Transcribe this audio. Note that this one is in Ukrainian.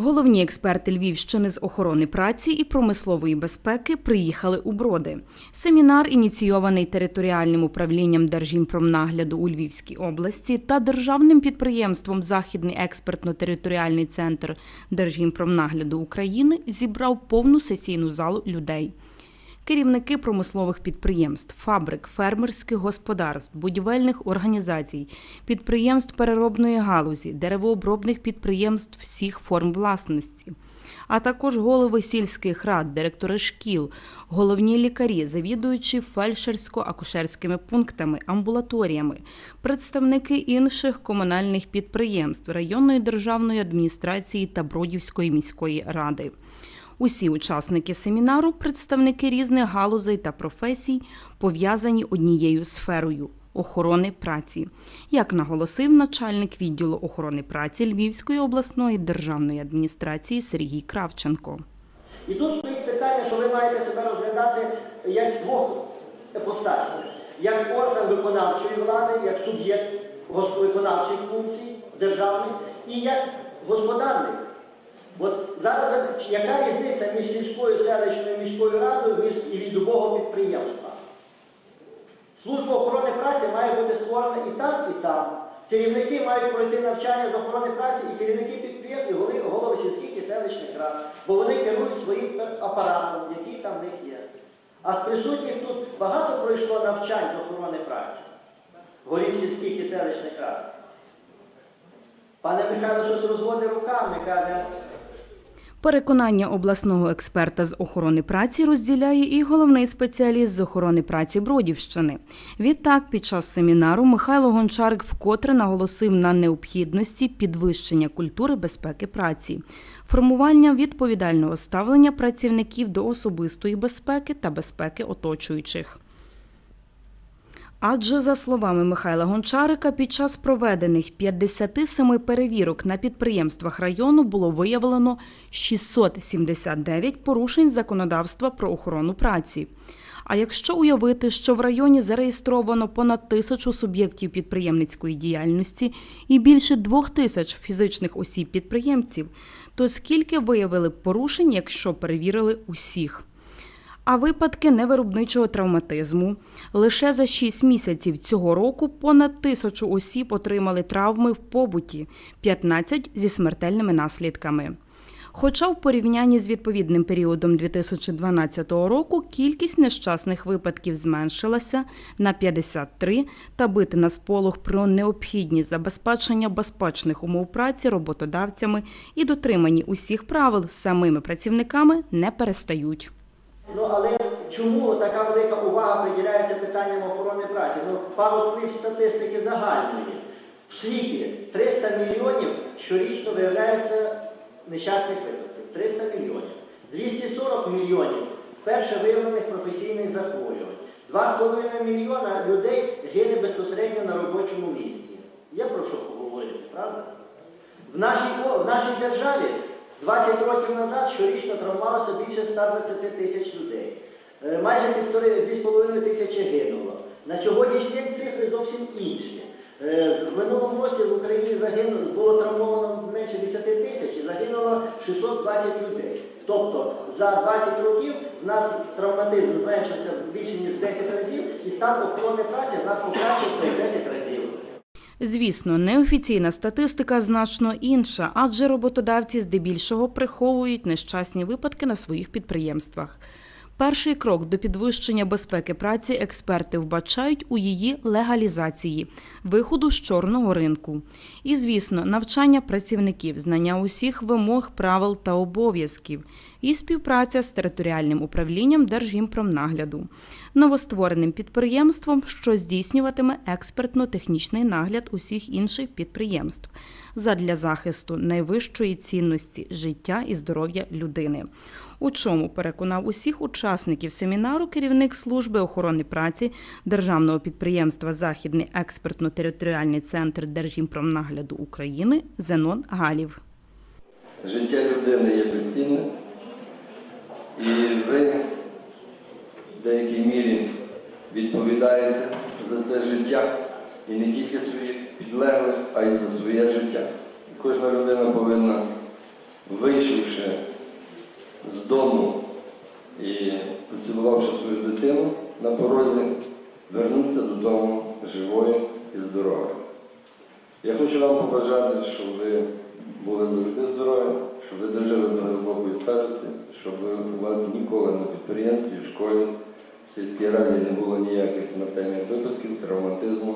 Головні експерти Львівщини з охорони праці і промислової безпеки приїхали у Броди. Семінар, ініційований територіальним управлінням Держімпромнагляду у Львівській області та державним підприємством Західний експертно-територіальний центр Держімпромнагляду України, зібрав повну сесійну залу людей. Керівники промислових підприємств, фабрик, фермерських господарств, будівельних організацій, підприємств переробної галузі, деревообробних підприємств всіх форм власності, а також голови сільських рад, директори шкіл, головні лікарі, завідуючі фельдшерсько-акушерськими пунктами, амбулаторіями, представники інших комунальних підприємств, районної державної адміністрації та Бродівської міської ради. Усі учасники семінару представники різних галузей та професій, пов'язані однією сферою охорони праці, як наголосив начальник відділу охорони праці Львівської обласної державної адміністрації Сергій Кравченко. І тут стоїть питання, що ви маєте себе розглядати як двох іпостасів. Як орган виконавчої влади, як суб'єкт виконавчих функцій державних і як господарник. От зараз яка різниця між сільською, селищною міською радою і любого підприємства? Служба охорони праці має бути створена і там, і там. Керівники мають пройти навчання з охорони праці і керівники підприємств, і голови, голови сільських і селищних рад, бо вони керують своїм апаратом, який там в них є. А з присутніх тут багато пройшло навчань з охорони праці, голів сільських і селищних рад. Пане Михайло щось розводить руками, каже, Переконання обласного експерта з охорони праці розділяє і головний спеціаліст з охорони праці Бродівщини. Відтак, під час семінару Михайло Гончарик вкотре наголосив на необхідності підвищення культури безпеки праці, формування відповідального ставлення працівників до особистої безпеки та безпеки оточуючих. Адже, за словами Михайла Гончарика, під час проведених 57 перевірок на підприємствах району було виявлено 679 порушень законодавства про охорону праці. А якщо уявити, що в районі зареєстровано понад тисячу суб'єктів підприємницької діяльності і більше двох тисяч фізичних осіб-підприємців, то скільки виявили порушень, якщо перевірили усіх? А випадки невиробничого травматизму. Лише за 6 місяців цього року понад тисячу осіб отримали травми в побуті, 15 зі смертельними наслідками. Хоча в порівнянні з відповідним періодом 2012 року кількість нещасних випадків зменшилася на 53 та бити на сполох про необхідність забезпечення безпечних умов праці роботодавцями і дотримані усіх правил самими працівниками не перестають. Ну але чому така велика увага приділяється питанням охорони праці? Ну, пару слів статистики загальної. В світі 300 мільйонів щорічно виявляється нещасних випадків. 300 мільйонів. 240 мільйонів вперше виявлених професійних захворювань. 2,5 мільйона людей гине безпосередньо на робочому місці. Є про що поговорити, правда? В нашій, в нашій державі 20 років назад щорічно травмувалося більше 120 тисяч людей. Е, Майже півтори, дві з половиною тисячі гинуло. На сьогоднішній день цифри зовсім інші. Е, В минулому році в Україні загинуло, було травмовано менше 10 тисяч і загинуло 620 людей. Тобто за 20 років в нас травматизм зменшився більше ніж в 10 разів, і стан охорони праці в нас покращився в 10 разів. Звісно, неофіційна статистика значно інша, адже роботодавці здебільшого приховують нещасні випадки на своїх підприємствах. Перший крок до підвищення безпеки праці експерти вбачають у її легалізації, виходу з чорного ринку. І, звісно, навчання працівників, знання усіх вимог, правил та обов'язків і співпраця з територіальним управлінням Держгімпромнагляду, новоствореним підприємством, що здійснюватиме експертно-технічний нагляд усіх інших підприємств задля захисту найвищої цінності життя і здоров'я людини. У чому переконав усіх учасників семінару керівник служби охорони праці державного підприємства Західний експертно-територіальний центр Держгімпромнагляду України Зенон Галів. Життя людини є безцінне, і ви в деякій мірі відповідаєте за це життя і не тільки своїх підлеглих, а й за своє життя. Кожна людина повинна вийшовши з дому і поцілувавши свою дитину на порозі, вернутися додому живою і здоровою. Я хочу вам побажати, щоб ви були завжди здорові, щоб ви дожили до глибокої старості, щоб у вас ніколи на підприємстві, в школі, в сільській раді не було ніяких смертельних випадків, травматизму